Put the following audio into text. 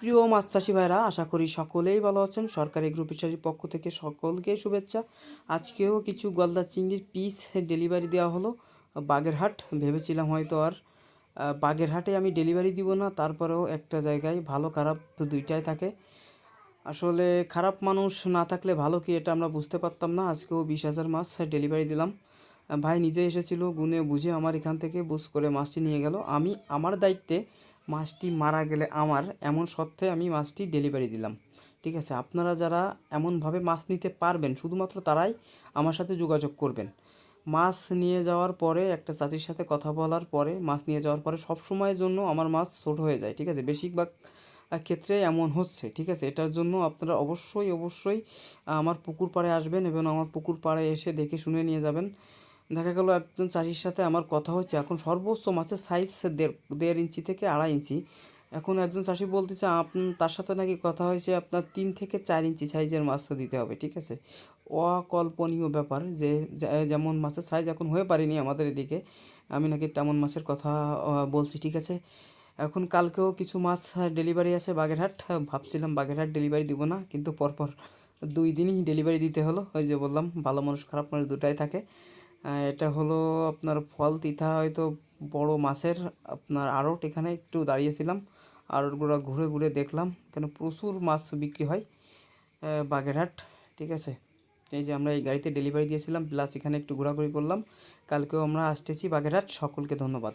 প্রিয় মাছ চাষি ভাইরা, আশা করি সকলেই ভালো আছেন। সরকারি গ্রুপ ফিশারির পক্ষ থেকে সকলকে শুভেচ্ছা। আজকেও কিছু গলদা চিংড়ির পিস ডেলিভারি দেওয়া হলো। বাগেরহাট, ভেবেছিলাম হয়তো আর বাগেরহাটে আমি ডেলিভারি দিব না, তারপরেও একটা জায়গায় ভালো, খারাপ দুইটাই থাকে। আসলে খারাপ মানুষ না থাকলে ভালো কি এটা আমরা বুঝতে পারতাম না। আজকেও বিশ হাজার মাছ ডেলিভারি দিলাম। ভাই নিজে এসেছিল, গুনে বুঝে আমার এখান থেকে বুঝ করে মাছটি নিয়ে গেল। আমি, আমার দায়িত্বে মাছটি মারা গেলে আমার, এমন সত্ত্বে আমি মাছটি ডেলিভারি দিলাম। ঠিক আছে, আপনারা যারা এমনভাবে মাছ নিতে পারবেন, শুধুমাত্র তারাই আমার সাথে যোগাযোগ করবেন। মাছ নিয়ে যাওয়ার পরে, একটা চাচির সাথে কথা বলার পরে, মাছ নিয়ে যাওয়ার পরে সব সময়ের জন্য আমার মাছ ছোট হয়ে যায়, ঠিক আছে? বেশিরভাগ ক্ষেত্রে এমন হচ্ছে, ঠিক আছে? এটার জন্য আপনারা অবশ্যই অবশ্যই আমার পুকুর পাড়ে আসবেন এবং আমার পুকুর পাড়ে এসে দেখে শুনে নিয়ে যাবেন। দেখা গেল একজন চাষির সাথে আমার কথা হচ্ছে এখন সর্বোচ্চ মাছের সাইজ দেড় দেড় ইঞ্চি থেকে আড়াই ইঞ্চি। এখন একজন চাষি বলতেছে তার সাথে নাকি কথা হয়েছে আপনার তিন থেকে চার ইঞ্চি সাইজের মাছ দিতে হবে, ঠিক আছে? অকল্পনীয় ব্যাপার যে যেমন মাছের সাইজ এখন হয়ে পারেনি আমাদের এদিকে। আমি নাকি তেমন মাছের কথা বলছি, ঠিক আছে? এখন কালকেও কিছু মাছ ডেলিভারি আছে বাগেরহাট। ভাবছিলাম বাগেরহাট ডেলিভারি দিব না, কিন্তু পরপর দুই দিনই ডেলিভারি দিতে হলো। ওই যে বললাম, ভালো মানুষ খারাপ মানুষ দুটাই থাকে। এটা হলো আপনার ফল তিথা, হয়তো বড় মাছের আপনার আড়ট এখানে একটু দাঁড়িয়েছিলাম আড়টগুলো ঘুরে ঘুরে দেখলাম। কেন প্রচুর মাছ বিক্রি হয় বাগেরহাট, ঠিক আছে? এই যে আমরা এই গাড়িতে ডেলিভারি দিয়েছিলাম প্লাস এখানে একটু ঘোরাঘুরি করলাম। কালকেও আমরা আসতেছি বাগেরহাট। সকলকে ধন্যবাদ।